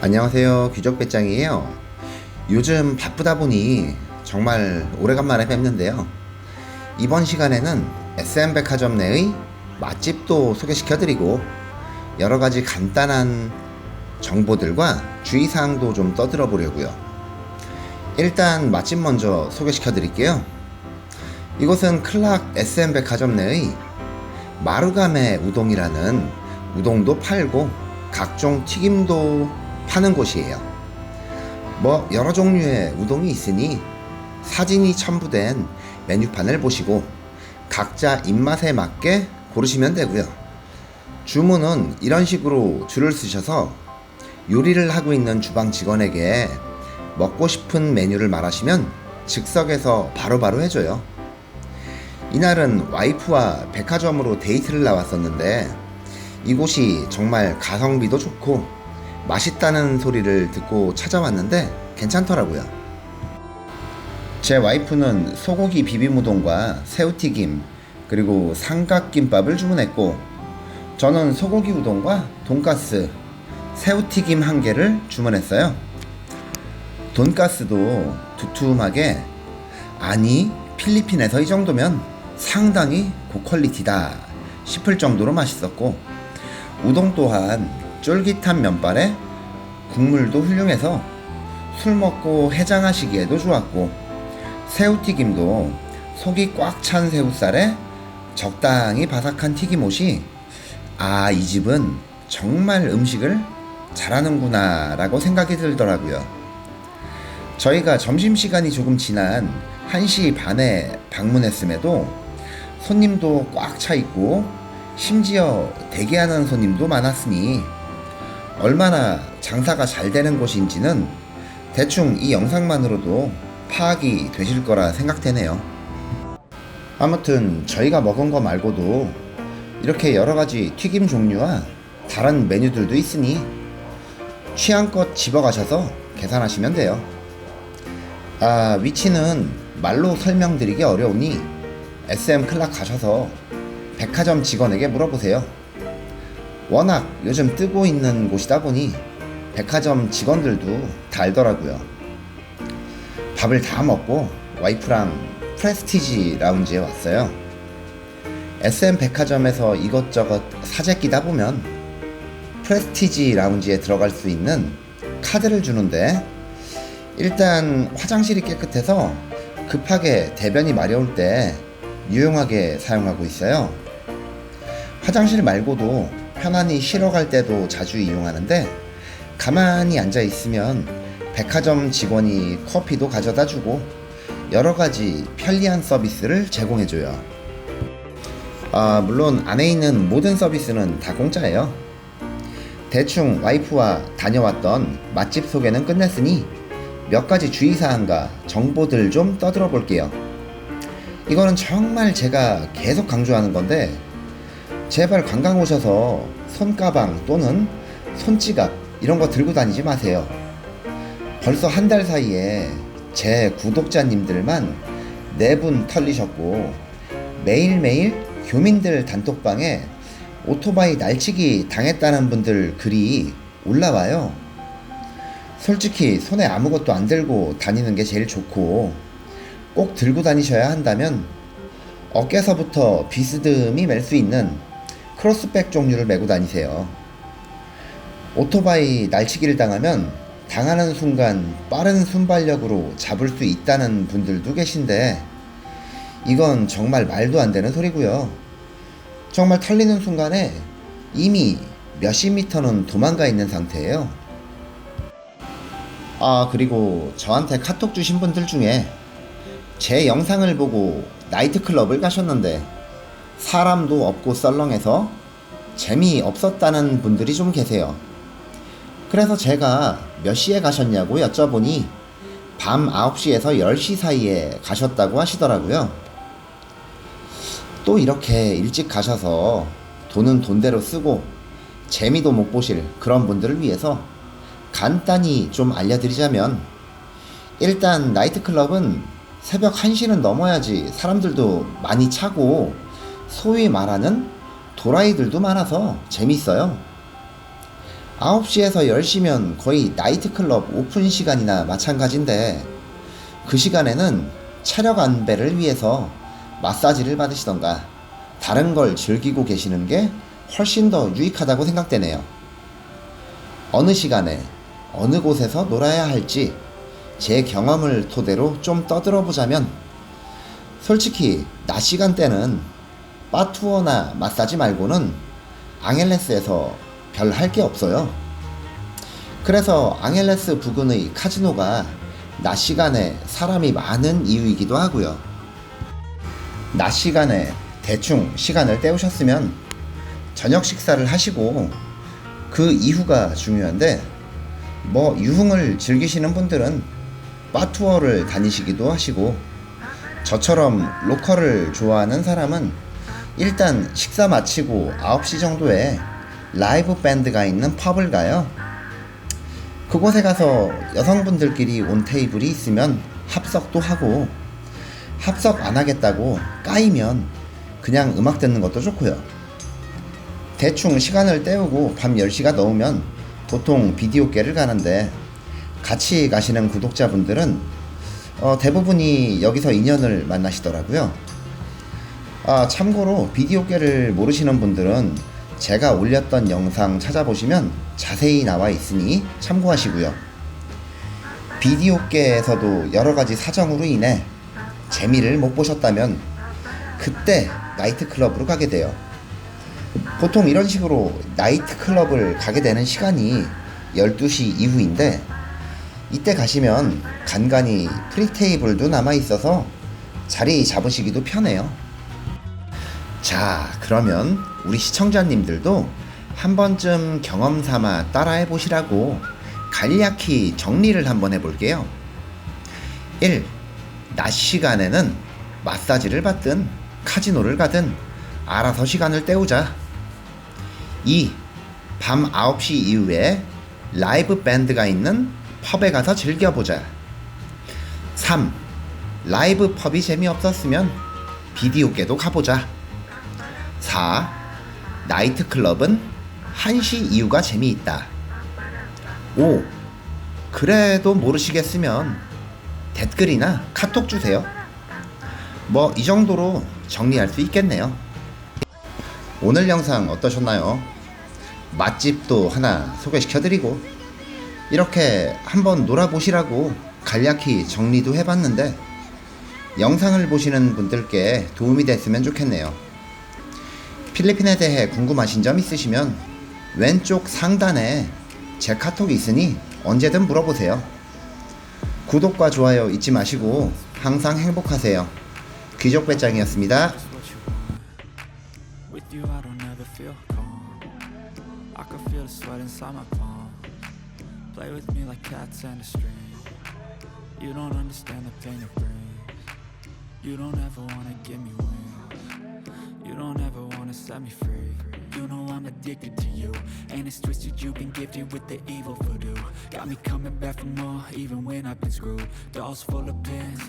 안녕하세요. 귀족배짱이에요. 요즘 바쁘다 보니 정말 오래간만에 뵙는데요. 이번 시간에는 SM백화점 내의 맛집도 소개시켜드리고 여러 가지 간단한 정보들과 주의사항도 좀 떠들어 보려고요. 일단 맛집 먼저 소개시켜 드릴게요. 이곳은 클락 SM백화점 내의 마루가메 우동이라는 우동도 팔고 각종 튀김도 파는 곳이에요. 뭐 여러 종류의 우동이 있으니 사진이 첨부된 메뉴판을 보시고 각자 입맛에 맞게 고르시면 되고요. 주문은 이런 식으로 줄을 쓰셔서 요리를 하고 있는 주방 직원에게 먹고 싶은 메뉴를 말하시면 즉석에서 바로바로 해줘요. 이날은 와이프와 백화점으로 데이트를 나왔었는데 이곳이 정말 가성비도 좋고 맛있다는 소리를 듣고 찾아왔는데 괜찮더라고요. 제 와이프는 소고기 비빔우동과 새우튀김 그리고 삼각김밥을 주문했고 저는 소고기 우동과 돈가스 새우튀김 한 개를 주문했어요. 돈가스도 두툼하게 아니 필리핀에서 이 정도면 상당히 고퀄리티다 싶을 정도로 맛있었고 우동 또한 쫄깃한 면발에 국물도 훌륭해서 술 먹고 해장하시기에도 좋았고 새우튀김도 속이 꽉 찬 새우살에 적당히 바삭한 튀김옷이 아 이 집은 정말 음식을 잘하는구나 라고 생각이 들더라고요. 저희가 점심시간이 조금 지난 1시 반에 방문했음에도 손님도 꽉 차 있고 심지어 대기하는 손님도 많았으니 얼마나 장사가 잘 되는 곳인지는 대충 이 영상만으로도 파악이 되실 거라 생각되네요. 아무튼 저희가 먹은 거 말고도 이렇게 여러 가지 튀김 종류와 다른 메뉴들도 있으니 취향껏 집어가셔서 계산하시면 돼요. 아, 위치는 말로 설명드리기 어려우니 SM 클락 가셔서 백화점 직원에게 물어보세요. 워낙 요즘 뜨고 있는 곳이다 보니 백화점 직원들도 다 알더라고요. 밥을 다 먹고 와이프랑 프레스티지 라운지에 왔어요. SM 백화점에서 이것저것 사재끼다 보면 프레스티지 라운지에 들어갈 수 있는 카드를 주는데 일단 화장실이 깨끗해서 급하게 대변이 마려울 때 유용하게 사용하고 있어요. 화장실 말고도 편안히 쉬러 갈 때도 자주 이용하는데 가만히 앉아 있으면 백화점 직원이 커피도 가져다 주고 여러 가지 편리한 서비스를 제공해줘요. 아, 물론 안에 있는 모든 서비스는 다 공짜예요. 대충 와이프와 다녀왔던 맛집 소개는 끝냈으니 몇 가지 주의사항과 정보들 좀 떠들어 볼게요. 이거는 정말 제가 계속 강조하는 건데, 제발 관광 오셔서 손가방 또는 손지갑 이런 거 들고 다니지 마세요. 벌써 한 달 사이에 제 구독자님들만 네 분 털리셨고, 매일매일 교민들 단톡방에 오토바이 날치기 당했다는 분들 글이 올라와요. 솔직히 손에 아무것도 안 들고 다니는 게 제일 좋고 꼭 들고 다니셔야 한다면 어깨서부터 비스듬히 멜 수 있는 크로스백 종류를 메고 다니세요. 오토바이 날치기를 당하면 당하는 순간 빠른 순발력으로 잡을 수 있다는 분들도 계신데 이건 정말 말도 안 되는 소리고요. 정말 털리는 순간에 이미 몇십 미터는 도망가 있는 상태예요. 아, 그리고 저한테 카톡 주신 분들 중에 제 영상을 보고 나이트클럽을 가셨는데 사람도 없고 썰렁해서 재미없었다는 분들이 좀 계세요. 그래서 제가 몇 시에 가셨냐고 여쭤보니 밤 9시에서 10시 사이에 가셨다고 하시더라고요. 또 이렇게 일찍 가셔서 돈은 돈대로 쓰고 재미도 못 보실 그런 분들을 위해서 간단히 좀 알려드리자면 일단 나이트클럽은 새벽 1시는 넘어야지 사람들도 많이 차고 소위 말하는 도라이들도 많아서 재밌어요. 9시에서 10시면 거의 나이트클럽 오픈 시간이나 마찬가지인데 그 시간에는 체력 안배를 위해서 마사지를 받으시던가 다른 걸 즐기고 계시는 게 훨씬 더 유익하다고 생각되네요. 어느 시간에 어느 곳에서 놀아야 할지 제 경험을 토대로 좀 떠들어 보자면 솔직히 낮 시간대는 바 투어나 마사지 말고는 앙헬레스에서 별 할 게 없어요. 그래서 앙헬레스 부근의 카지노가 낮 시간에 사람이 많은 이유이기도 하고요. 낮 시간에 대충 시간을 때우셨으면 저녁 식사를 하시고 그 이후가 중요한데 뭐 유흥을 즐기시는 분들은 바 투어를 다니시기도 하시고 저처럼 로컬을 좋아하는 사람은 일단 식사 마치고 9시 정도에 라이브 밴드가 있는 펍을 가요. 그곳에 가서 여성분들끼리 온 테이블이 있으면 합석도 하고 합석 안 하겠다고 까이면 그냥 음악 듣는 것도 좋고요. 대충 시간을 때우고 밤 10시가 넘으면 보통 비디오계를 가는데 같이 가시는 구독자분들은 어, 대부분이 여기서 인연을 만나시더라고요. 아, 참고로 비디오계를 모르시는 분들은 제가 올렸던 영상 찾아보시면 자세히 나와 있으니 참고하시고요. 비디오계에서도 여러 가지 사정으로 인해 재미를 못 보셨다면 그때 나이트클럽으로 가게 돼요. 보통 이런 식으로 나이트클럽을 가게 되는 시간이 12시 이후인데 이때 가시면 간간히 프리테이블도 남아 있어서 자리 잡으시기도 편해요. 자, 그러면 우리 시청자님들도 한 번쯤 경험 삼아 따라해 보시라고 간략히 정리를 한번 해볼게요. 1. 낮 시간에는 마사지를 받든 카지노를 가든 알아서 시간을 때우자. 2. 밤 9시 이후에 라이브 밴드가 있는 펍에 가서 즐겨보자. 3. 라이브 펍이 재미없었으면 비디오계도 가보자. 4. 나이트클럽은 1시 이후가 재미있다. 5. 그래도 모르시겠으면 댓글이나 카톡 주세요. 뭐 이 정도로 정리할 수 있겠네요. 오늘 영상 어떠셨나요? 맛집도 하나 소개시켜드리고 이렇게 한번 놀아보시라고 간략히 정리도 해봤는데 영상을 보시는 분들께 도움이 됐으면 좋겠네요. 필리핀에 대해 궁금하신 점 있으시면 왼쪽 상단에 제 카톡이 있으니 언제든 물어보세요. 구독과 좋아요 잊지 마시고 항상 행복하세요. 귀족 배짱이었습니다. You don't ever wanna give me wings. You don't ever wanna set me free. You know I'm addicted to you. And it's twisted, you've been gifted with the evil voodoo. Got me coming back for more, even when I've been screwed. Dolls full of pins.